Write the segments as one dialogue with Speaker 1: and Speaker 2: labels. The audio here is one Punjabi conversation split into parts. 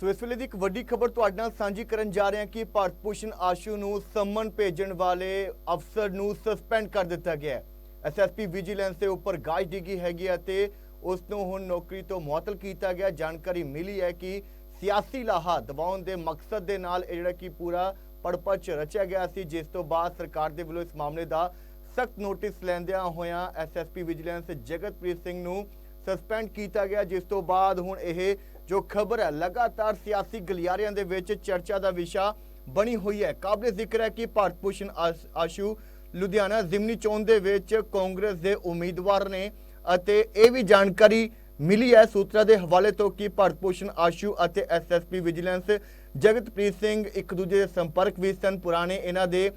Speaker 1: ਸੋ ਇਸ ਵੇਲੇ ਦੀ ਇੱਕ ਵੱਡੀ ਖਬਰ ਤੁਹਾਡੇ ਨਾਲ ਸਾਂਝੀ ਕਰਨ ਜਾ ਰਹੇ ਹਾਂ ਕਿ ਭਾਰਤ ਭੂਸ਼ਣ ਆਸ਼ੂ ਨੂੰ ਸੰਮਨ ਭੇਜਣ ਵਾਲੇ ਅਫਸਰ ਨੂੰ ਸਸਪੈਂਡ ਕਰ ਦਿੱਤਾ ਗਿਆ ਹੈ। ਐਸਐਸਪੀ ਵਿਜੀਲੈਂਸ ਦੇ ਉੱਪਰ ਗਾਜ ਡਿੱਗੀ ਹੈਗੀ ਹੈ ਤੇ ਉਸ ਨੂੰ ਹੁਣ ਨੌਕਰੀ ਤੋਂ ਮੁਅੱਤਲ ਕੀਤਾ ਗਿਆ। ਜਾਣਕਾਰੀ ਮਿਲੀ ਹੈ ਕਿ ਸਿਆਸੀ ਲਾਹਾ ਦਬਾਉਣ ਦੇ ਮਕਸਦ ਦੇ ਨਾਲ ਇਹ ਜਿਹੜਾ ਕਿ ਪੂਰਾ ਪੜਪਚ ਰਚਿਆ ਗਿਆ ਸੀ, ਜਿਸ ਤੋਂ ਬਾਅਦ ਸਰਕਾਰ ਦੇ ਵੱਲੋਂ ਇਸ ਮਾਮਲੇ ਦਾ ਸਖਤ ਨੋਟਿਸ ਲੈਂਦਿਆਂ ਹੋਇਆਂ ਐਸਐਸਪੀ ਵਿਜੀਲੈਂਸ ਜਗਤਪ੍ਰੀਤ ਸਿੰਘ ਨੂੰ ਸਸਪੈਂਡ ਕੀਤਾ ਗਿਆ, ਜਿਸ ਤੋਂ ਬਾਅਦ ਹੁਣ ਇਹ ਜੋ ਖਬਰ ਹੈ, ਲਗਾਤਾਰ ਸਿਆਸੀ ਗਲਿਆਰਿਆਂ ਦੇ ਵਿੱਚ ਚਰਚਾ ਦਾ ਵਿਸ਼ਾ ਬਣੀ ਹੋਈ ਹੈ। ਕਾਬਲੇ ਜ਼ਿਕਰ ਹੈ ਕਿ ਭਾਰਤ ਭੂਸ਼ਣ ਆਸ਼- ਆਸ਼ੂ ਲੁਧਿਆਣਾ ਜ਼ਿਮਨੀ ਚੋਣ ਦੇ ਵਿੱਚ ਕਾਂਗਰਸ ਦੇ ਉਮੀਦਵਾਰ ਨੇ ਅਤੇ ਇਹ ਵੀ ਜਾਣਕਾਰੀ ਮਿਲੀ ਹੈ ਸੂਤਰਾਂ ਦੇ ਹਵਾਲੇ ਤੋਂ ਕਿ ਭਾਰਤ ਭੂਸ਼ਣ ਆਸ਼ੂ ਅਤੇ ਐਸਐਸਪੀ ਵਿਜੀਲੈਂਸ ਜਗਤਪ੍ਰੀਤ ਸਿੰਘ ਇੱਕ ਦੂਜੇ ਦੇ ਸੰਪਰਕ ਵਿੱਚ ਸਨ। ਪੁਰਾਣੇ ਇਹਨਾਂ ਦੇ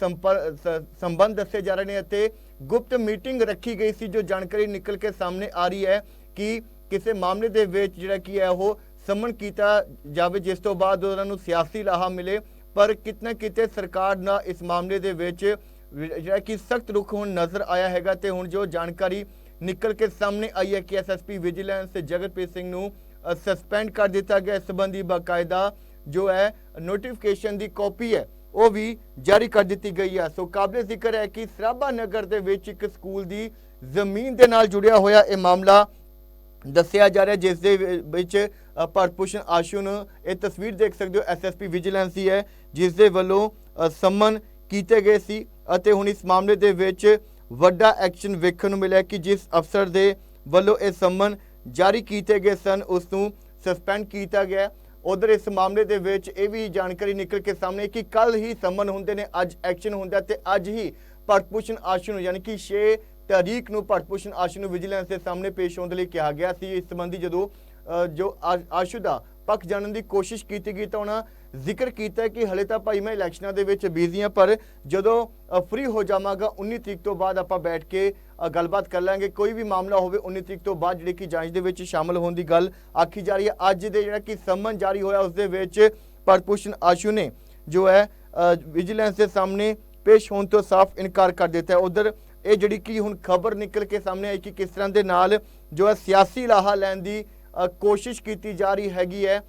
Speaker 1: ਸੰਪਰ- ਸੰਬੰਧ ਦੱਸੇ ਜਾ ਰਹੇ ਨੇ ਅਤੇ ਗੁਪਤ ਮੀਟਿੰਗ ਰੱਖੀ ਗਈ ਸੀ, ਜੋ ਜਾਣਕਾਰੀ ਨਿਕਲ ਕੇ ਸਾਹਮਣੇ ਆ ਰਹੀ ਹੈ ਕਿ ਕਿਸੇ ਮਾਮਲੇ ਦੇ ਵਿੱਚ ਜਿਹੜਾ ਕੀ ਹੈ, ਉਹ ਸਮਨ ਕੀਤਾ ਜਾਵੇ, ਜਿਸ ਤੋਂ ਬਾਅਦ ਉਹਨਾਂ ਨੂੰ ਸਿਆਸੀ ਲਾਹਾ ਮਿਲੇ। ਪਰ ਕਿਤਨਾ ਕਿਤੇ ਸਰਕਾਰ ਨਾਲ ਇਸ ਮਾਮਲੇ ਦੇ ਵਿੱਚ ਜਿਹੜਾ ਕਿ ਸਖਤ ਰੁਖ ਹੁਣ ਨਜ਼ਰ ਆਇਆ ਹੈਗਾ ਤੇ ਹੁਣ ਜੋ ਜਾਣਕਾਰੀ ਨਿਕਲ ਕੇ ਸਾਹਮਣੇ ਆਈ ਹੈ ਕਿ ਐਸਐਸਪੀ ਵਿਜੀਲੈਂਸ ਜਗਤਪ੍ਰੀਤ ਸਿੰਘ ਨੂੰ ਸਸਪੈਂਡ ਕਰ ਦਿੱਤਾ ਗਿਆ। ਇਸ ਸੰਬੰਧੀ ਬਾਕਾਇਦਾ ਜੋ ਹੈ ਨੋਟੀਫਿਕੇਸ਼ਨ ਦੀ ਕਾਪੀ ਹੈ, ਉਹ ਵੀ ਜਾਰੀ ਕਰ ਦਿੱਤੀ ਗਈ ਹੈ। ਸੋ ਕਾਬਲੇ ਜ਼ਿਕਰ ਹੈ ਕਿ ਸਰਾਭਾ ਨਗਰ ਦੇ ਵਿੱਚ ਇੱਕ ਸਕੂਲ ਦੀ ਜ਼ਮੀਨ ਦੇ ਨਾਲ ਜੁੜਿਆ ਹੋਇਆ ਇਹ ਮਾਮਲਾ ਦੱਸਿਆ ਜਾ ਰਿਹਾ ਜਿਸ ਦੇ ਵਿ- ਵਿੱਚ ਅ, ਭੂਸ਼ਣ ਆਸ਼ੂ ਨੂੰ ਇਹ ਤਸਵੀਰ ਦੇਖ ਸਕਦੇ ਹੋ ਐਸਐਸਪੀ ਵਿਜੀਲੈਂਸ ਦੀ ਹੈ ਜਿਸ ਦੇ ਵੱਲੋਂ ਅ, ਸੰਮਨ ਕੀਤੇ ਗਏ ਸੀ ਅਤੇ ਹੁਣ ਇਸ ਮਾਮਲੇ ਦੇ ਵਿੱਚ ਵੱਡਾ ਐਕਸ਼ਨ ਵੇਖਣ ਨੂੰ ਮਿਲਿਆ ਕਿ ਜਿਸ ਅਫਸਰ ਦੇ ਵੱਲੋਂ ਇਹ ਸੰਮਨ ਜਾਰੀ ਕੀਤੇ ਗਏ ਸਨ ਉਸ ਨੂੰ ਸਸਪੈਂਡ ਕੀਤਾ ਗਿਆ ਉਧਰ ਇਸ ਮਾਮਲੇ ਦੇ ਵਿੱਚ ਇਹ ਵੀ ਜਾਣਕਾਰੀ ਨਿਕਲ ਕੇ ਸਾਹਮਣੇ ਕਿ ਕੱਲ ਹੀ ਸੰਮਨ ਹੁੰਦੇ ਨੇ ਅੱਜ ਐਕਸ਼ਨ ਹੁੰਦਾ ਤੇ ਅੱਜ ਹੀ ਭਾਰਤ ਭੂਸ਼ਣ ਆਸ਼ੂ ਨੂੰ ਯਾਨੀ ਕਿ 6 ਤਹਿਰੀਕ ਨੂੰ ਭਾਰਤ ਆਸ਼ੂ ਨੂੰ ਵਿਜੀਲੈਂਸ ਦੇ ਸਾਹਮਣੇ ਪੇਸ਼ ਹੋਣ ਦੇ ਲਈ ਕਿਹਾ ਗਿਆ ਸੀ। ਇਸ ਸੰਬੰਧੀ ਜਦੋਂ ਜੋ ਆਸ਼ੂ ਦਾ ਪੱਖ ਜਾਣਨ ਦੀ ਕੋਸ਼ਿਸ਼ ਕੀਤੀ ਗਈ ਤਾਂ ਉਹਨਾਂ ਜ਼ਿਕਰ ਕੀਤਾ ਕਿ ਹਲੇ ਤਾਂ ਭਾਈ ਮੈਂ ਇਲੈਕਸ਼ਨਾਂ ਦੇ ਵਿੱਚ ਬਿਜ਼ੀ ਹਾਂ, ਪਰ ਜਦੋਂ ਫ੍ਰੀ ਹੋ ਜਾਵਾਂਗਾ 19 ਤਰੀਕ ਤੋਂ ਬਾਅਦ ਆਪਾਂ ਬੈਠ ਕੇ ਗੱਲਬਾਤ ਕਰ ਲਾਂਗੇ। ਕੋਈ ਵੀ ਮਾਮਲਾ ਹੋਵੇ 19 ਤਰੀਕ ਤੋਂ ਬਾਅਦ ਜਿਹੜੀ ਕਿ ਜਾਂਚ ਦੇ ਵਿੱਚ ਸ਼ਾਮਲ ਹੋਣ ਦੀ ਗੱਲ ਆਖੀ ਜਾ ਰਹੀ ਹੈ। ਅੱਜ ਦੇ ਜਿਹੜਾ ਕਿ ਸਮਨ ਜਾਰੀ ਹੋਇਆ, ਉਸ ਦੇ ਵਿੱਚ ਭਾਰਤ ਆਸ਼ੂ ਨੇ ਜੋ ਹੈ ਵਿਜੀਲੈਂਸ ਦੇ ਸਾਹਮਣੇ ਪੇਸ਼ ਹੋਣ ਤੋਂ ਸਾਫ਼ ਇਨਕਾਰ ਕਰ ਦਿੱਤਾ। ਹੈ ਉਧਰ ਇਹ ਜਿਹੜੀ ਕਿ ਹੁਣ ਖਬਰ ਨਿਕਲ ਕੇ ਸਾਹਮਣੇ ਆਈ ਕਿ ਕਿਸ ਤਰ੍ਹਾਂ ਦੇ ਨਾਲ ਜੋ ਹੈ ਸਿਆਸੀ ਲਾਹਾ ਲੈਣ ਦੀ ਕੋਸ਼ਿਸ਼ ਕੀਤੀ ਜਾ ਰਹੀ ਹੈਗੀ ਹੈ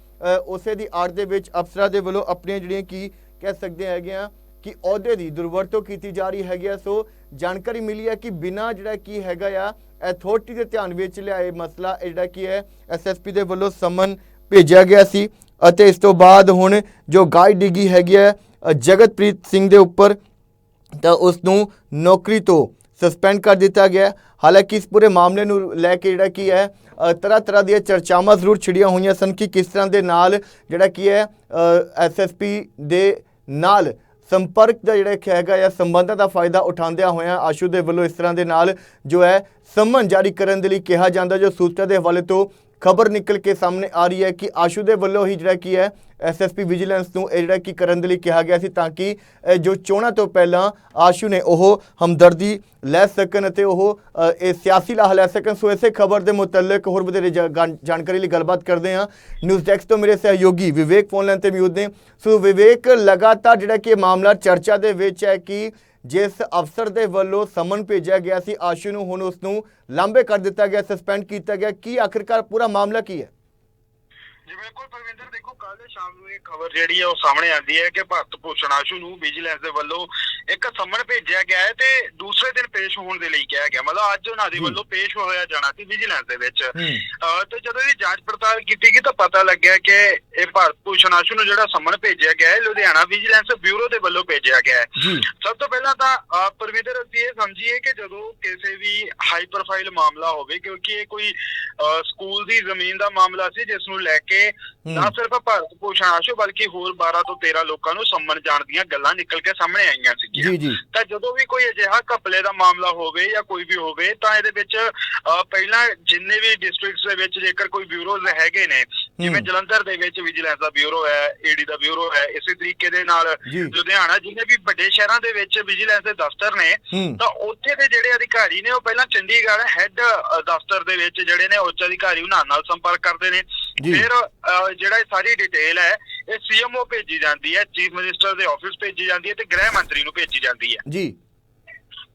Speaker 1: ਉਸੇ ਦੀ ਆੜ ਦੇ ਵਿੱਚ ਅਫਸਰਾਂ ਦੇ ਵੱਲੋਂ ਆਪਣੀਆਂ ਜਿਹੜੀਆਂ ਕੀ ਕਹਿ ਸਕਦੇ ਹੈਗੇ ਆ ਕਿ ਅਹੁਦੇ ਦੀ ਦੁਰਵਰਤੋਂ ਕੀਤੀ ਜਾ ਰਹੀ ਹੈਗੀ ਆ। ਸੋ ਜਾਣਕਾਰੀ ਮਿਲੀ ਹੈ ਕਿ ਬਿਨਾਂ ਜਿਹੜਾ ਕੀ ਹੈਗਾ ਆ ਅਥਾਰਟੀ ਦੇ ਧਿਆਨ ਵਿੱਚ ਲਿਆਏ ਮਸਲਾ ਜਿਹੜਾ ਕੀ ਹੈ ਐਸਐਸਪੀ ਦੇ ਵੱਲੋਂ ਸਮਨ ਭੇਜਿਆ ਗਿਆ ਸੀ ਅਤੇ ਇਸ ਤੋਂ ਬਾਅਦ ਹੁਣ ਜੋ ਗਾਈਡ ਡਿੱਗੀ ਹੈਗੀ ਹੈ ਜਗਤਪ੍ਰੀਤ ਸਿੰਘ ਦੇ ਉੱਪਰ ਤਾਂ ਉਸ ਨੂੰ ਨੌਕਰੀ ਤੋਂ ਸਸਪੈਂਡ ਕਰ ਦਿੱਤਾ ਗਿਆ ਹਾਲਾਂਕਿ ਇਸ ਪੂਰੇ ਮਾਮਲੇ ਨੂੰ ਲੈ ਕੇ ਜਿਹੜਾ ਕੀ ਹੈ ਤਰ੍ਹਾਂ ਤਰ੍ਹਾਂ ਦੀਆਂ ਚਰਚਾਵਾਂ ਜ਼ਰੂਰ ਛਿੜੀਆਂ ਹੋਈਆਂ ਸਨ ਕਿ ਕਿਸ ਤਰ੍ਹਾਂ ਦੇ ਨਾਲ ਜਿਹੜਾ ਕੀ ਹੈ ਐਸਐਸਪੀ ਦੇ ਨਾਲ ਸੰਪਰਕ ਦਾ ਜਿਹੜਾ ਹੈਗਾ ਜਾਂ ਸੰਬੰਧਾਂ ਦਾ ਫਾਇਦਾ ਉਠਾਉਂਦਿਆਂ ਹੋਇਆਂ ਆਸ਼ੂ ਦੇ ਵੱਲੋਂ ਇਸ ਤਰ੍ਹਾਂ ਦੇ ਨਾਲ ਜੋ ਹੈ, ਸਮਨ ਜਾਰੀ ਕਰਨ ਦੇ ਲਈ ਕਿਹਾ ਜਾਂਦਾ, ਜੋ ਸੂਤਰਾਂ ਦੇ ਹਵਾਲੇ ਤੋਂ ਖਬਰ ਨਿਕਲ ਕੇ ਸਾਹਮਣੇ ਆ ਰਹੀ ਹੈ ਕਿ ਆਸ਼ੂ ਦੇ ਵੱਲੋਂ ਹੀ ਜਿਹੜਾ ਕੀ ਹੈ ਐਸਐਸਪੀ ਵਿਜੀਲੈਂਸ ਨੂੰ ਇਹ ਜਿਹੜਾ ਕੀ ਕਰਨ ਦੇ ਲਈ ਕਿਹਾ ਗਿਆ ਸੀ ਤਾਂ ਕਿ ਅ, ਜੋ ਚੋਣਾਂ ਤੋਂ ਪਹਿਲਾਂ ਆਸ਼ੂ ਨੇ ਉਹ ਹਮਦਰਦੀ ਲੈ ਸਕਣ ਅਤੇ ਉਹ ਇਹ ਸਿਆਸੀ ਲਾਹ ਲੈ ਸਕਣ। ਸੋ ਇਸੇ ਖਬਰ ਦੇ ਮੁਤਲਕ ਹੋਰ ਵਧੇਰੇ ਜਾ- ਗਾਨ- ਜਾਣਕਾਰੀ ਲਈ ਗੱਲਬਾਤ ਕਰਦੇ ਹਾਂ। ਨਿਊਜ਼ ਡੈਸਕ ਤੋਂ ਮੇਰੇ ਸਹਿਯੋਗੀ ਵਿਵੇਕ ਫੋਨ ਲਾਈਨ ਤੇ ਮੌਜੂਦ ਨੇ। ਸੋ ਵਿਵੇਕ ਲਗਾਤਾਰ ਜਿਹੜਾ ਕਿ ਇਹ ਮਾਮਲਾ ਚਰਚਾ ਦੇ ਵਿੱਚ ਹੈ ਕਿ ਜਿਸ ਅਫਸਰ ਦੇ ਵੱਲੋਂ ਸਮਨ ਭੇਜਿਆ ਗਿਆ ਸੀ, ਆਸ਼ੂ ਨੂੰ ਹੁਣ ਉਸ ਨੂੰ ਲਾਂਬੇ ਕਰ ਦਿੱਤਾ ਗਿਆ ਸਸਪੈਂਡ ਕੀਤਾ ਗਿਆ। ਕੀ ਆਖਿਰਕਾਰ ਪੂਰਾ ਮਾਮਲਾ ਕੀ ਹੈ?
Speaker 2: ਬਿਲਕੁਲ ਪਰਵਿੰਦਰ ਦੇਖੋ ਕੱਲ ਸ਼ਾਮ ਨੂੰ ਇਹ ਖਬਰ ਜਿਹੜੀ ਹੈ ਉਹ ਸਾਹਮਣੇ ਆਂਦੀ ਹੈ ਕਿ ਭਾਰਤ ਭੂਸ਼ਣ ਆਸ਼ੂ ਨੂੰ ਵਿਜੀਲੈਂਸ ਦੇ ਵੱਲੋਂ ਇੱਕ ਸੰਮਨ ਭੇਜਿਆ ਗਿਆ ਹੈ ਤੇ ਦੂਸਰੇ ਦਿਨ ਪੇਸ਼ ਹੋਣ ਦੇ ਲਈ ਕਿਹਾ ਗਿਆ। ਮਤਲਬ ਅੱਜ ਉਹਨਾਂ ਦੇ। ਵੱਲੋਂ ਪੇਸ਼ ਹੋਇਆ ਜਾਣਾ ਸੀ ਵਿਜੀਲੈਂਸ ਦੇ ਵਿੱਚ। ਤੇ ਜਦੋਂ ਇਹਦੀ ਜਾਂਚ ਪੜਤਾਲ ਕੀਤੀ ਗਈ ਤਾਂ ਪਤਾ ਲੱਗਿਆ ਕਿ ਇਹ ਭਾਰਤ ਭੂਸ਼ਣ ਆਸ਼ੂ ਨੂੰ ਜਿਹੜਾ ਸੰਮਨ ਭੇਜਿਆ ਗਿਆ ਹੈ ਲੁਧਿਆਣਾ ਵਿਜੀਲੈਂਸ ਬਿਊਰੋ ਦੇ ਵੱਲੋਂ ਭੇਜਿਆ ਗਿਆ ਹੈ। ਸਭ ਤੋਂ ਪਹਿਲਾਂ ਤਾਂ ਪਰਵਿੰਦਰ ਅਸੀਂ ਇਹ ਸਮਝੀਏ ਕਿ ਜਦੋਂ ਕਿਸੇ ਵੀ ਹਾਈ ਪ੍ਰੋਫਾਈਲ ਮਾਮਲਾ ਹੋਵੇ ਕਿਉਂਕਿ ਇਹ ਕੋਈ ਸਕੂਲ ਦੀ ਜ਼ਮੀਨ ਦਾ ਮਾਮਲਾ ਸੀ ਜਿਸ ਨੂੰ ਲੈ ਕੇ ਨਾ
Speaker 1: ਹੂੰ।
Speaker 2: ਸਿਰਫ ਭਾਰਤ ਭੂਸ਼ਣ ਆਸ਼ੂ ਬਲਕਿ ਹੋਰ 12 ਤੋਂ 13 ਲੋਕਾਂ ਨੂੰ ਸੰਮਨ ਜਾਣ ਦੀਆਂ ਗੱਲਾਂ ਨਿਕਲ ਕੇ ਸਾਹਮਣੇ ਆਈਆਂ
Speaker 1: ਜੀ
Speaker 2: ਤਾਂ ਜਦੋਂ ਵੀ ਕੋਈ ਅਜਿਹਾ ਘਪਲੇ ਦਾ ਮਾਮਲਾ ਹੋਵੇ ਜਾਂ ਕੋਈ ਵੀ ਹੋਵੇ ਤਾਂ ਇਹਦੇ ਵਿੱਚ ਪਹਿਲਾਂ ਜਿੰਨੇ ਵੀ ਡਿਸਟ੍ਰਿਕਟਸ ਦੇ ਵਿੱਚ ਜੇਕਰ ਕੋਈ ਬਿਊਰੋਜ਼ ਹੈਗੇ ਨੇ ਜਿਵੇਂ। ਜਲੰਧਰ ਦੇ ਵਿੱਚ ਵਿਜੀਲੈਂਸ ਦਾ ਬਿਊਰੋ ਹੈ ਏਡੀ ਦਾ ਬਿਊਰੋ ਹੈ ਇਸੇ ਤਰੀਕੇ ਦੇ ਨਾਲ। ਲੁਧਿਆਣਾ ਜਿੰਨੇ ਵੀ ਵੱਡੇ ਸ਼ਹਿਰਾਂ ਦੇ ਵਿੱਚ ਵਿਜੀਲੈਂਸ ਦੇ ਦਫ਼ਤਰ ਨੇ ਤਾਂ ਉੱਥੇ ਦੇ ਜਿਹੜੇ ਅਧਿਕਾਰੀ ਨੇ ਉਹ ਪਹਿਲਾਂ ਚੰਡੀਗੜ੍ਹ ਹੈੱਡ ਦਫ਼ਤਰ ਦੇ ਵਿੱਚ ਜਿਹੜੇ ਨੇ ਉੱਚ ਅਧਿਕਾਰੀ ਉਹਨਾਂ ਨਾਲ ਸੰਪਰਕ ਕਰਦੇ ਨੇ। ਫਿਰ ਜਿਹੜਾ ਇਹ ਸਾਰੀ ਡਿਟੇਲ ਹੈ ਇਹ ਸੀਐਮਓ ਭੇਜੀ ਜਾਂਦੀ ਹੈ ਚੀਫ ਮਿਨਿਸਟਰ ਦੇ ਆਫਿਸ ਭੇਜੀ ਜਾਂਦੀ ਹੈ ਤੇ ਗ੍ਰਹਿ ਮੰਤਰੀ ਨੂੰ ਭੇਜੀ ਜਾਂਦੀ ਹੈ।
Speaker 1: ਜੀ।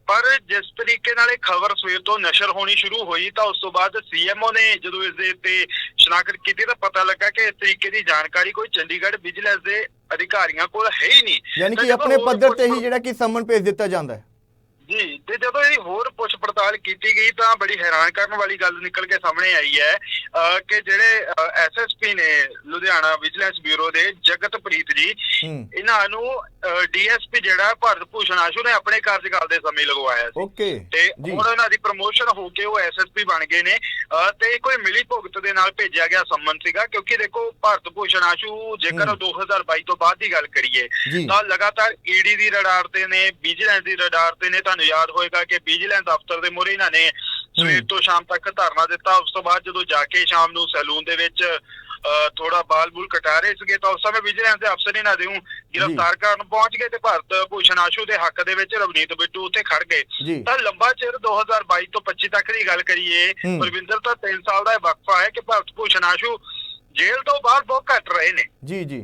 Speaker 2: ਪਰ ਜਿਸ ਤਰੀਕੇ ਨਾਲ ਇਹ ਖਬਰ ਸਵੇਰ ਤੋਂ ਨਸ਼ਰ ਹੋਣੀ ਸ਼ੁਰੂ ਹੋਈ ਤਾਂ ਉਸ ਤੋਂ ਬਾਅਦ ਸੀਐਮਓ ਨੇ ਜਦੋਂ ਇਸ ਦੇ ਉੱਤੇ ਸ਼ਨਾਖਤ ਕੀਤੀ ਤਾਂ ਪਤਾ ਲੱਗਾ ਕਿ ਇਸ ਤਰੀਕੇ ਦੀ ਜਾਣਕਾਰੀ ਕੋਈ ਚੰਡੀਗੜ੍ਹ ਵਿਜੀਲੈਂਸ ਦੇ ਅਧਿਕਾਰੀਆਂ ਕੋਲ ਹੈ ਹੀ ਨਹੀਂ।
Speaker 1: ਯਾਨੀ
Speaker 2: ਤਾਂ
Speaker 1: ਕਿ ਆਪਣੇ ਪੱਧਰ ਤੇ ਹੀ ਜਿਹੜਾ ਕਿ ਸੰਮਨ ਭੇਜ ਦਿੱਤਾ ਜਾਂਦਾ ਹੈ।
Speaker 2: ਜੀ ਤੇ ਜਦੋਂ ਇਹਦੀ ਹੋਰ ਪੁੱਛ ਪੜਤਾਲ ਕੀਤੀ ਗਈ ਤਾਂ ਬੜੀ ਹੈਰਾਨ ਕਰਨ ਵਾਲੀ ਗੱਲ ਨਿਕਲ ਕੇ ਸਾਹਮਣੇ ਆਈ ਹੈ ਕਿ ਜਿਹੜੇ ਐਸਐਸਪੀ ਨੇ ਲੁਧਿਆਣਾ ਵਿਜੀਲੈਂਸ ਬਿਊਰੋ ਦੇ ਜਗਤਪ੍ਰੀਤ ਜੀ ਇਹਨਾਂ ਨੂੰ ਡੀਐਸਪੀ ਜਿਹੜਾ ਭਾਰਤ ਭੂਸ਼ਣ ਆਸ਼ੂ ਨੇ ਆਪਣੇ ਕਾਰਜਕਾਲ ਦੇ ਸਮੇਂ ਲਗਵਾਇਆ ਸੀ।
Speaker 1: ਓਕੇ
Speaker 2: ਤੇ ਹੁਣ ਉਹਨਾਂ ਦੀ ਪ੍ਰਮੋਸ਼ਨ ਹੋ ਕੇ ਉਹ ਐਸਐਸਪੀ ਬਣ ਗਏ ਨੇ ਤੇ ਕੋਈ ਮਿਲੀ ਭੁਗਤ ਦੇ ਨਾਲ ਭੇਜਿਆ ਗਿਆ ਸੰਮਨ ਸੀਗਾ ਕਿਉਂਕਿ ਦੇਖੋ ਭਾਰਤ ਭੂਸ਼ਣ ਆਸ਼ੂ ਜੇਕਰ
Speaker 1: ਹਮ।
Speaker 2: 2022 ਤੋਂ ਬਾਅਦ ਦੀ ਗੱਲ ਕਰੀਏ ਤਾਂ ਲਗਾਤਾਰ ਈਡੀ ਦੀ ਰਡਾਰ ਤੇ ਨੇ ਵਿਜੀਲੈਂਸ ਦੀ ਰਡਾਰ ਤੇ ਨੇ ਤੁਹਾਨੂੰ ਯਾਦ ਹੋਏਗਾ ਕਿ ਵਿਜੀਲੈਂਸ ਅਫਸਰ ਦੇ ਮੂਹਰੇ ਇਹਨਾਂ ਨੇ ਸਵੇਰ। ਤੋਂ ਸ਼ਾਮ ਤੱਕ ਧਰਨਾ ਦਿੱਤਾ। ਉਸ ਤੋਂ ਬਾਅਦ ਜਦੋਂ ਜਾ ਕੇ ਸ਼ਾਮ ਨੂੰ ਸੈਲੂਨ ਦੇ ਵਿੱਚ ਥੋੜਾ ਬਾਲ ਬੁਲ ਕਟਾ ਰਹੇ ਸੀਗੇ ਤਾਂ ਉਸ ਸਮੇਂ ਵਿਜੀਲੈਂਸ ਦੇ ਅਫਸਰ ਇਹਨਾਂ ਦੇ ਨੂੰ ਗ੍ਰਿਫਤਾਰ ਕਰਨ ਪਹੁੰਚ ਗਏ ਤੇ ਭਾਰਤ ਭੂਸ਼ਣ ਆਸ਼ੂ ਦੇ ਹੱਕ ਦੇ ਵਿੱਚ ਰਵਨੀਤ ਬਿੱਟੂ ਉੱਥੇ ਖੜ ਗਏ। ਤਾਂ ਲੰਬਾ ਚਿਰ 2022 ਤੋਂ 25 ਤੱਕ ਦੀ ਗੱਲ ਕਰੀਏ। ਪਰਵਿੰਦਰ ਤਾਂ 3 ਸਾਲ ਦਾ ਇਹ ਵਕਫਾ ਹੈ ਕਿ ਭਾਰਤ ਭੂਸ਼ਣ ਆਸ਼ੂ ਜੇਲ੍ਹ ਤੋਂ ਬਾਹਰ ਬਹੁਤ ਘੱਟ ਰਹੇ ਨੇ।
Speaker 1: ਜੀ ਜੀ।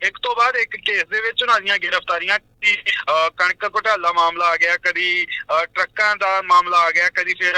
Speaker 2: ਇੱਕ ਤੋਂ ਬਾਅਦ ਇੱਕ ਕੇਸ ਦੇ ਵਿੱਚ ਉਹਨਾਂ ਦੀਆਂ ਗ੍ਰਿਫਤਾਰੀਆਂ ਕਦੀ ਕਣਕ ਘੁਟਾਲਾ ਮਾਮਲਾ ਆ ਗਿਆ ਕਦੀ ਟਰੱਕਾਂ ਦਾ ਮਾਮਲਾ ਆ ਗਿਆ ਕਦੀ ਫਿਰ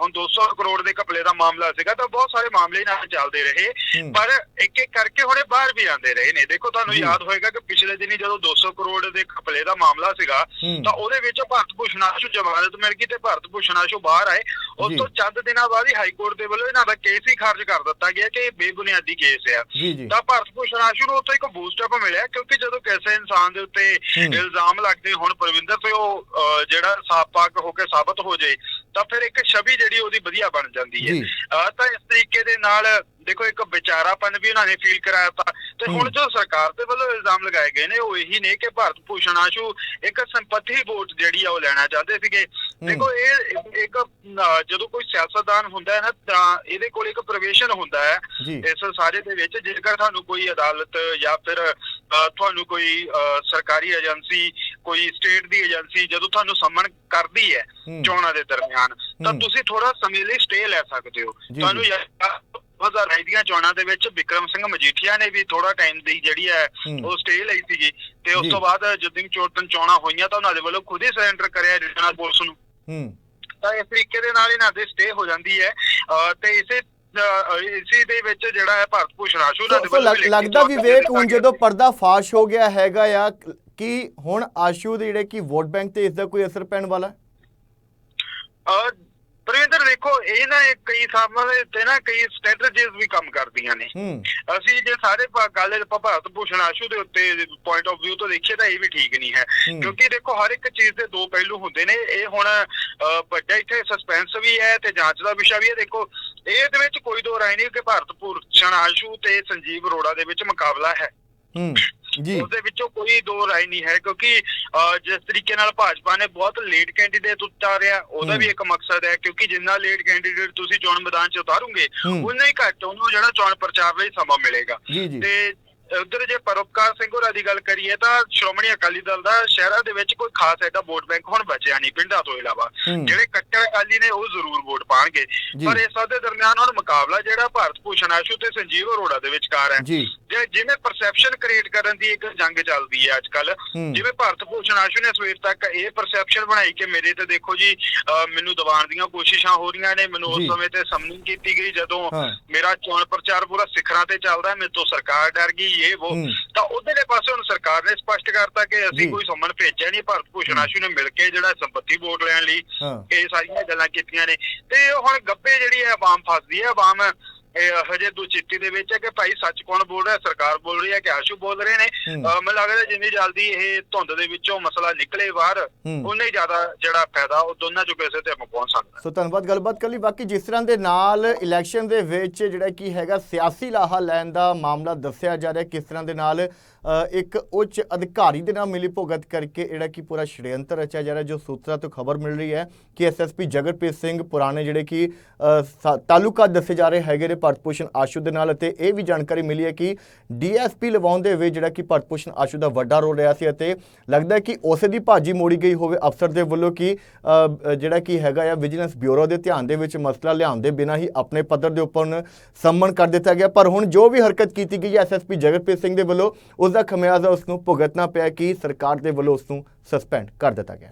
Speaker 2: ਹੁਣ 200 ਕਰੋੜ ਦੇ ਘਪਲੇ ਦਾ ਮਾਮਲਾ ਸੀਗਾ ਤਾਂ ਬਹੁਤ ਸਾਰੇ ਮਾਮਲੇ ਨਾਲ ਚੱਲਦੇ ਰਹੇ। ਪਰ ਇੱਕ ਇੱਕ ਕਰਕੇ ਹੁਣੇ ਬਾਹਰ ਵੀ ਆਉਂਦੇ ਰਹੇ ਨੇ ਦੇਖੋ ਤੁਹਾਨੂੰ। ਯਾਦ ਹੋਏਗਾ ਕਿ ਪਿਛਲੇ ਦਿਨੀ ਜਦੋਂ 200 ਕਰੋੜ ਦੇ ਘਪਲੇ ਦਾ ਮਾਮਲਾ ਸੀਗਾ। ਤਾਂ ਉਹਦੇ ਵਿੱਚ ਭਾਰਤ ਭੂਸ਼ਣ ਆਸ਼ੂ ਜ਼ਮਾਨਤ ਮਿਲ ਗਈ ਤੇ ਭਾਰਤ ਭੂਸ਼ਣ ਆਸ਼ੂ ਬਾਹਰ ਆਏ ਉਸ। ਤੋਂ ਚੰਦ ਦਿਨਾਂ ਬਾਅਦ ਹੀ ਹਾਈ ਕੋਰਟ ਦੇ ਵੱਲੋਂ ਇਹਨਾਂ ਦਾ ਕੇਸ ਹੀ ਖਾਰਜ ਕਰ ਦਿੱਤਾ ਗਿਆ ਕਿ ਇਹ ਬੇਬੁਨਿਆਦੀ ਕੇਸ ਆ ਤਾਂ ਭਾਰਤ ਭੂਸ਼ਣ ਆਸ਼ੂ ਨੂੰ ਉੱਥੇ ਇੱਕ ਬੂਸਟ ਅਪ ਮਿਲਿਆ ਕਿਉਂਕਿ ਜਦੋਂ ਕਿਸੇ ਇਨਸਾਨ ਦੇ ਉੱਤੇ। ਇਲਜ਼ਾਮ ਲੱਗਦੇ ਹੁਣ ਪ੍ਰਵਿੰਦਰ ਤੇ ਉਹ ਅਹ, ਜਿਹੜਾ ਸਾਪਾਕ ਹੋ ਕੇ ਸਾਬਤ ਹੋ ਜਾਏ ਤਾਂ ਫਿਰ ਇੱਕ ਛਵੀ ਜਿਹੜੀ ਉਹਦੀ ਵਧੀਆ ਬਣ ਜਾਂਦੀ ਹੈ। ਅਹ, ਤਾਂ ਇਸ ਤਰੀਕੇ ਦੇ ਨਾਲ ਦੇਖੋ ਇੱਕ ਵਿਚਾਰਾਪਨ ਵੀ ਉਹਨਾਂ ਨੇ ਫੀਲ ਕਰਾਇਆ ਤਾਂ। ਤੇ ਹੁਣ। ਜੋ ਸਰਕਾਰ ਦੇ ਵੱਲੋਂ ਇਲਜ਼ਾਮ ਲਗਾਏ ਗਏ ਨੇ ਉਹ ਇਹੀ ਨੇ ਕਿ ਭਾਰਤ ਭੂਸ਼ਣ ਆਸ਼ੂ ਇੱਕ ਸੰਪਤੀ ਵੋਟ ਜਿਹੜੀ ਆ ਉਹ ਲੈਣਾ ਚਾਹੁੰਦੇ ਸੀਗੇ। ਦੇਖੋ ਇਹ ਇੱਕ ਜਦੋਂ ਕੋਈ ਸਿਆਸਤਦਾਨ ਹੁੰਦਾ ਹੈ ਨਾ ਤਾਂ ਇਹਦੇ ਕੋਲ ਇੱਕ ਪ੍ਰਵੇਸ਼ਨ ਹੁੰਦਾ ਹੈ। ਇਸ ਸਾਰੇ ਦੇ ਵਿੱਚ ਜੇਕਰ ਤੁਹਾਨੂੰ ਕੋਈ ਅਦਾਲਤ ਜਾਂ ਫਿਰ ਤੁਹਾਨੂੰ ਕੋਈ ਸਰਕਾਰੀ ਏਜੰਸੀ ਕੋਈ ਸਟੇਟ ਦੀ ਏਜੰਸੀ ਜਦੋਂ ਤੁਹਾਨੂੰ ਸੰਮਨ ਕਰਦੀ ਹੈ। ਚੋਣਾਂ ਦੇ ਦਰਮਿਆਨ ਤਾਂ। ਤੁਸੀਂ ਥੋੜਾ ਸਮੇਂ ਲਈ ਸਟੇ ਲੈ ਸਕਦੇ ਹੋ ਤੁਹਾਨੂੰ
Speaker 1: ਜੀ।
Speaker 2: 2022 ਦੀਆਂ ਚੋਣਾਂ ਦੇ ਵਿੱਚ ਵਿਕਰਮ ਸਿੰਘ ਮਜੀਠੀਆ ਨੇ ਵੀ ਥੋੜਾ ਟਾਈਮ ਦੀ ਜਿਹੜੀ ਹੈ। ਉਹ ਸਟੇ ਲਈ ਸੀਗੀ ਤੇ ਉਸ। ਤੋਂ ਬਾਅਦ ਜਦੋਂ ਚੋਟਨ ਚੋਣਾਂ ਹੋਈਆਂ ਤਾਂ ਉਹਨਾਂ ਦੇ ਵੱਲੋਂ ਖੁਦ ਹੀ ਸਰੈਂਡਰ ਕਰਿਆ ਰਿਜਨਲ ਪੁਲਿਸ ਨੂੰ
Speaker 1: ਹੂੰ
Speaker 2: ਤਾਂ ਇਸ ਤਰੀਕੇ ਦੇ ਨਾਲ ਇਹਨਾਂ ਦੀ ਸਟੇ ਹੋ ਜਾਂਦੀ ਹੈ ਤੇ ਇਸੇ ਇਸੇ ਦੇ ਵਿੱਚ ਜਿਹੜਾ ਹੈ ਭਾਰਤ ਭੂਸ਼ਣ ਆਸ਼ੂ
Speaker 1: ਲੱਗ- ਲੱਗਦਾ ਵਿਵੇਕ ਹੁਣ ਜਦੋਂ ਪਰਦਾ ਫਾਸ਼ ਹੋ ਗਿਆ ਹੈਗਾ ਆ ਕਿ ਹੁਣ ਆਸ਼ੂ ਦੇ ਜਿਹੜੇ ਕਿ ਵੋਟ ਬੈਂਕ ਤੇ ਇਸ ਦਾ ਕੋਈ ਅਸਰ ਪੈਣ ਵਾਲਾ
Speaker 2: ਅਹ ਪ੍ਰਵਿੰਦਰ ਦੇਖੋ ਇਹ ਨਾ ਕਈ ਸਾਮਾਂ ਦੇ ਉੱਤੇ ਨਾ ਕਈ ਸਟ੍ਰੈਟਜੀਜ਼ ਵੀ ਕੰਮ ਕਰਦੀਆਂ ਨੇ।
Speaker 1: ਹੂੰ।
Speaker 2: ਅਸੀਂ ਜੇ ਸਾਰੇ ਗੱਲ ਆਪਾਂ ਭਾਰਤ ਭੂਸ਼ਣ ਆਸ਼ੂ ਦੇ ਉੱਤੇ ਪੁਆਇੰਟ ਆਫ View ਤੋਂ ਦੇਖੀਏ ਤਾਂ ਇਹ ਵੀ ਠੀਕ ਨਹੀਂ ਹੈ।
Speaker 1: ਹੂੰ।
Speaker 2: ਕਿਉਂਕਿ ਦੇਖੋ ਹਰ ਇੱਕ ਚੀਜ਼ ਦੇ ਦੋ ਪਹਿਲੂ ਹੁੰਦੇ ਨੇ। ਇਹ ਹੁਣ ਵੱਡਾ ਇੱਥੇ ਸਸਪੈਂਸ ਵੀ ਹੈ ਤੇ ਜਾਂਚ ਦਾ ਵਿਸ਼ਾ ਵੀ ਹੈ। ਦੇਖੋ ਇਹਦੇ ਵਿੱਚ ਕੋਈ ਦੋ ਰਾਏ ਨਹੀਂ ਕਿ ਭਾਰਤ ਭੂਸ਼ਣ ਆਸ਼ੂ ਤੇ ਸੰਜੀਵ ਅਰੋੜਾ ਦੇ ਵਿੱਚ ਮੁਕਾਬਲਾ ਹੈ।
Speaker 1: ਜੀ
Speaker 2: ਉਹਦੇ ਵਿੱਚੋਂ ਕੋਈ ਦੋ ਰਾਏ ਨਹੀਂ ਹੈ ਕਿਉਂਕਿ ਅਹ, ਜਿਸ ਤਰੀਕੇ ਨਾਲ ਭਾਜਪਾ ਨੇ ਬਹੁਤ ਲੇਟ ਕੈਂਡੀਡੇਟ ਉਤਾਰਿਆ ਉਹਦਾ। ਵੀ ਇੱਕ ਮਕਸਦ ਹੈ ਕਿਉਂਕਿ ਜਿੰਨਾ ਲੇਟ ਕੈਂਡੀਡੇਟ ਤੁਸੀਂ ਚੋਣ ਮੈਦਾਨ 'ਚ ਉਤਾਰੋਗੇ
Speaker 1: ਹੂੰ।
Speaker 2: ਉਨਾ ਹੀ ਘੱਟ ਉਹਨੂੰ ਜਿਹੜਾ ਚੋਣ ਪ੍ਰਚਾਰ ਲਈ ਸਮਾਂ ਮਿਲੇਗਾ
Speaker 1: ਜੀ ਜੀ
Speaker 2: ਤੇ ਉਧਰ ਜੇ ਪਰਉਪਕਾਰ ਸਿੰਘ ਹੋਰਾਂ ਦੀ ਗੱਲ ਕਰੀਏ ਤਾਂ ਸ਼੍ਰੋਮਣੀ ਅਕਾਲੀ ਦਲ ਦਾ ਸ਼ਹਿਰਾਂ ਦੇ ਵਿੱਚ ਕੋਈ ਖਾਸ ਐਡਾ ਵੋਟ ਬੈਂਕ ਹੁਣ ਬਚਿਆ ਨਹੀਂ ਪਿੰਡਾਂ ਤੋਂ ਇਲਾਵਾ
Speaker 1: ਹੂੰ।
Speaker 2: ਜਿਹੜੇ ਕੱਟੜ ਅਕਾਲੀ ਨੇ ਉਹ ਜ਼ਰੂਰ ਵੋਟ ਪਾਣਗੇ
Speaker 1: ਜੀ।
Speaker 2: ਪਰ ਇਸ ਸਭ ਦੇ ਦਰਮਿਆਨ ਹੁਣ ਮੁਕਾਬਲਾ ਜਿਹੜਾ ਭਾਰਤ ਭੂਸ਼ਣ ਆਸ਼ੂ ਤੇ ਸੰਜੀਵ ਅਰੋੜਾ ਦੇ ਵਿਚਕਾਰ ਹੈ
Speaker 1: ਜੇ
Speaker 2: ਜਿਵੇਂ ਪਰਸੈਪਸ਼ਨ ਕ੍ਰੀਏਟ ਕਰਨ ਦੀ ਇੱਕ ਜੰਗ ਚੱਲਦੀ ਹੈ ਅੱਜ ਕੱਲ। ਜਿਵੇਂ ਭਾਰਤ ਭੂਸ਼ਣ ਆਸ਼ੂ ਨੇ ਸਵੇਰ ਤੱਕ ਇਹ ਪਰਸੈਪਸ਼ਨ ਬਣਾਈ ਕਿ ਮੇਰੇ ਤੇ ਦੇਖੋ ਜੀ ਮੈਨੂੰ ਦਬਾਉਣ ਦੀਆਂ ਕੋਸ਼ਿਸ਼ਾਂ ਹੋ ਰਹੀਆਂ ਨੇ ਮੈਨੂੰ। ਉਸ ਸਮੇਂ ਤੇ ਸਮਨਿੰਗ ਕੀਤੀ ਗਈ ਜਦੋਂ। ਮੇਰਾ ਚੋਣ ਪ੍ਰਚਾਰ ਪੂਰਾ ਸਿਖਰਾਂ ਤੇ ਚੱਲਦਾ ਮੇਰੇ ਤੋਂ ਸਰਕਾਰ ਡਰ ਗਈ ਇਹ ਉਹ। ਤਾਂ ਉਧਰਲੇ ਪਾਸੇ ਹੁਣ ਸਰਕਾਰ ਨੇ ਸਪਸ਼ਟ ਕਰਤਾ ਕਿ। ਅਸੀਂ ਕੋਈ ਸੰਮਨ ਭੇਜਿਆ ਨਹੀਂ ਭਾਰਤ ਭੂਸ਼ਣ ਆਸ਼ੂ ਨੇ ਮਿਲ ਕੇ ਜਿਹੜਾ ਸੰਪਤੀ ਵੋਟ ਲੈਣ ਲਈ ਇਹ ਸਾਰੀਆਂ ਗੱਲਾਂ ਕੀਤੀਆਂ ਨੇ ਤੇ ਹੁਣ ਗੱਪੇ ਜਿਹੜੀ ਹੈ ਆਵਾਮ ਫਸਦੀ ਹੈ ਆਵਾਮ ਇਹ ਹਜੇ ਦੁਚਿੱਤੀ ਦੇ ਵਿੱਚ ਹੈ ਕਿ ਭਾਈ ਸੱਚ ਕੌਣ ਬੋਲ ਰਿਹਾ ਸਰਕਾਰ ਬੋਲ ਰਹੀ ਹੈ ਕਿ ਆਸ਼ੂ ਬੋਲ ਰਹੇ ਨੇ। ਮੈਨੂੰ ਲੱਗਦਾ ਜਿੰਨੀ ਜਲਦੀ ਇਹ ਧੁੰਦ ਦੇ ਵਿੱਚੋਂ ਮਸਲਾ ਨਿਕਲੇ ਬਾਹਰ। ਉਨਾ ਹੀ ਜ਼ਿਆਦਾ ਜਿਹੜਾ ਫਾਇਦਾ ਉਹ ਦੋਨਾਂ ਚੋਂ ਕਿਸੇ ਤੇ ਪਹੁੰਚ ਸਕਦਾ
Speaker 1: ਸੋ ਧੰਨਵਾਦ ਗੱਲਬਾਤ ਕਰ ਲਈ। ਬਾਕੀ ਜਿਸ ਤਰ੍ਹਾਂ ਦੇ ਨਾਲ ਇਲੈਕਸ਼ਨ ਦੇ ਵਿੱਚ ਜਿਹੜਾ ਕੀ ਹੈਗਾ ਸਿਆਸੀ ਲਾਹਾ ਲੈਣ ਦਾ ਮਾਮਲਾ ਦੱਸਿਆ ਜਾ ਰਿਹਾ ਕਿਸ ਤਰ੍ਹਾਂ ਦੇ ਨਾਲ ਇੱਕ ਉੱਚ ਅਧਿਕਾਰੀ ਦੇ ਨਾਲ ਮਿਲੀ ਭੁਗਤ ਕਰਕੇ ਜਿਹੜਾ ਕਿ ਪੂਰਾ ਸ਼੍ਰੇਅੰਤਰ ਰਚਿਆ ਜਾ ਰਿਹਾ ਜੋ ਸੂਤਰਾਂ ਤੋਂ ਖਬਰ ਮਿਲ ਰਹੀ ਹੈ ਕਿ ਐਸਐਸਪੀ ਜਗਰਪ੍ਰੀਤ ਸਿੰਘ ਪੁਰਾਣੇ ਜਿਹੜੇ ਕਿ ਤਾਲੁਕਾਤ ਦੱਸੇ ਜਾ ਰਹੇ ਹੈਗੇ ਭਾਰਤ ਭੂਸ਼ਣ ਆਸ਼ੂ ਦੇ ਨਾਲ ਅਤੇ ਇਹ ਵੀ ਜਾਣਕਾਰੀ ਮਿਲੀ ਹੈ ਕਿ ਡੀਐਸਪੀ ਲਵਾਉਣ ਦੇ ਵਿੱਚ ਜਿਹੜਾ ਕਿ ਭਾਰਤ ਭੂਸ਼ਣ ਆਸ਼ੂ ਦਾ ਵੱਡਾ ਰੋਲ ਰਿਹਾ ਸੀ ਅਤੇ ਲੱਗਦਾ ਹੈ ਕਿ ਉਸੇ ਦੀ ਭਾਜੀ ਮੋੜੀ ਗਈ ਹੋਵੇ ਅਫਸਰ ਦੇ ਵੱਲੋਂ ਕਿ ਜਿਹੜਾ ਕਿ ਹੈਗਾ ਆ ਵਿਜੀਲੈਂਸ ਬਿਊਰੋ ਦੇ ਧਿਆਨ ਦੇ ਵਿੱਚ ਮਸਲਾ ਲਿਆਉਣ ਦੇ ਬਿਨਾਂ ਹੀ ਆਪਣੇ ਪੱਧਰ ਦੇ ਉੱਪਰ ਉਹਨੂੰ ਸੰਮਨ ਕਰ ਦਿੱਤਾ ਗਿਆ। ਪਰ ਹੁਣ ਜੋ ਵੀ ਹਰਕਤ ਕੀਤੀ ਗਈ ਹੈ ਐਸਐਸਪੀ ਜਗਤਪ੍ਰੀਤ ਸਿੰਘ ਦੇ ਵੱਲੋਂ, ਉਸ ਦਾ ਖਮਿਆਜ਼ਾ ਉਸ ਨੂੰ ਭੁਗਤਣਾ ਪਿਆ ਕਿ ਸਰਕਾਰ ਦੇ ਵੱਲੋਂ ਉਸ ਨੂੰ ਸਸਪੈਂਡ ਕਰ ਦਿੱਤਾ ਗਿਆ।